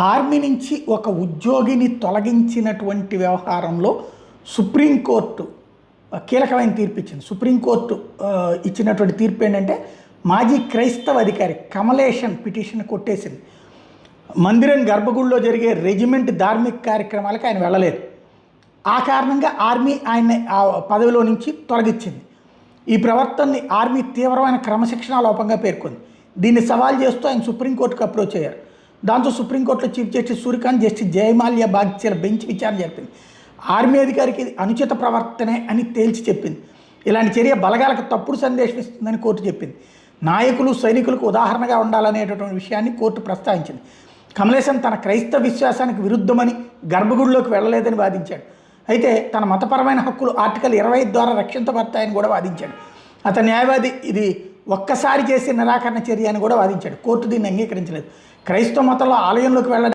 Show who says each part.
Speaker 1: Army నుంచి ఒక ఉద్యోగిని తొలగించినటువంటి వ్యవహారంలో సుప్రీంకోర్టు కీలకమైన తీర్పు ఇచ్చింది. సుప్రీంకోర్టు ఇచ్చినటువంటి తీర్పు ఏంటంటే మాజీ క్రైస్తవ అధికారి కమలేషన్ పిటిషన్ కొట్టేసింది. మందిరం గర్భగుడిలో జరిగే రెజిమెంట్ ధార్మిక కార్యక్రమాలకు ఆయన వెళ్ళలేదు. ఆ కారణంగా ఆర్మీ ఆయన ఆ పదవిలో నుంచి తొలగించింది. ఈ ప్రవర్తనని ఆర్మీ తీవ్రమైన క్రమశిక్షణ లోపంగా పేర్కొంది. దీన్ని సవాల్ చేస్తూ ఆయన సుప్రీంకోర్టుకు అప్రోచ్ అయ్యారు. దాంతో సుప్రీంకోర్టులో chief justice Suryakant justice Joymalya బాధ్యతల బెంచ్ విచారణ జరిపింది. ఆర్మీ అధికారికి అనుచిత ప్రవర్తనే అని తేల్చి చెప్పింది. ఇలాంటి చర్య బలగాలకు తప్పుడు సందేశం ఇస్తుందని కోర్టు చెప్పింది. నాయకులు సైనికులకు ఉదాహరణగా ఉండాలనేటటువంటి విషయాన్ని కోర్టు ప్రస్తావించింది. కమలేశన్ తన క్రైస్తవ విశ్వాసానికి విరుద్ధమని గర్భగుడిలోకి వెళ్ళలేదని వాదించాడు. అయితే తన మతపరమైన హక్కులు ఆర్టికల్ ఇరవై ఐదు ద్వారా రక్షించబడతాయని కూడా వాదించాడు. అతని న్యాయవాది ఇది ఒక్కసారి చేసే నిరాకరణ చర్య అని కూడా వాదించాడు. కోర్టు దీన్ని అంగీకరించలేదు. క్రైస్తవ మతంలో ఆలయంలోకి వెళ్ళడం